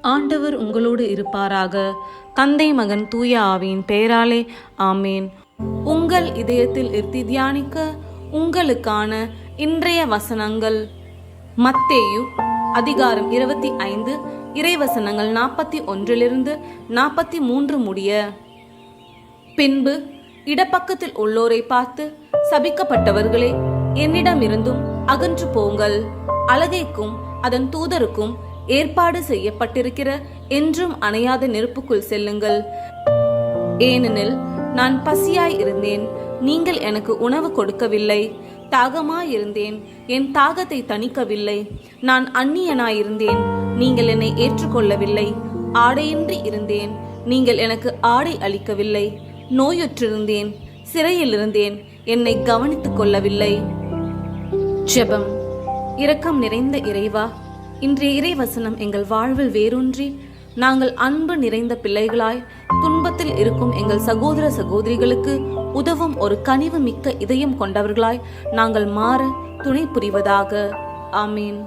ஆண்டவர் உங்களோடு இருப்பாராக. தந்தை மகன் தூய ஆவியின் பெயராலே ஆமேன். உங்கள் இதயத்தில் இருத்தி தியானிக்க உங்களுக்கான இன்றைய வசனங்கள். மத்தேயு அதிகாரம் இருபத்தி ஐந்து இறைவசனங்கள் நாற்பத்தி ஒன்றிலிருந்து நாற்பத்தி மூன்று முடிய. பின்பு இடப்பக்கத்தில் உள்ளோரை பார்த்து சபிக்கப்பட்டவர்களே என்னிடமிருந்தும் அகன்று போங்கள். அழகைக்கும் அதன் தூதருக்கும் ஏற்பாடு செய்யப்பட்டிருக்கிற என்றும் அணையாத நெருப்புக்குள் செல்லுங்கள். ஏனெனில் நான் பசியாய் இருந்தேன் நீங்கள் எனக்கு உணவு கொடுக்கவில்லை. தாகமாயிருந்தேன் என் தாகத்தை தணிக்கவில்லை. நான் அந்நியனாயிருந்தேன் நீங்கள் என்னை ஏற்றுக்கொள்ளவில்லை. ஆடையின்றி இருந்தேன் நீங்கள் எனக்கு ஆடை அளிக்கவில்லை. நோயுற்றிருந்தேன் சிறையில் இருந்தேன் என்னை கவனித்துக் கொள்ளவில்லை. ஜெபம். இரக்கம் நிறைந்த இறைவா இன்றைய இறைவசனம் எங்கள் வாழ்வில் வேரூன்றி நாங்கள் அன்பு நிறைந்த பிள்ளைகளாய் துன்பத்தில் இருக்கும் எங்கள் சகோதர சகோதரிகளுக்கு உதவும் ஒரு கனிவு மிக்க இதயம் கொண்டவர்களாய் நாங்கள் மாற துணை புரிவதாக. ஆமீன்.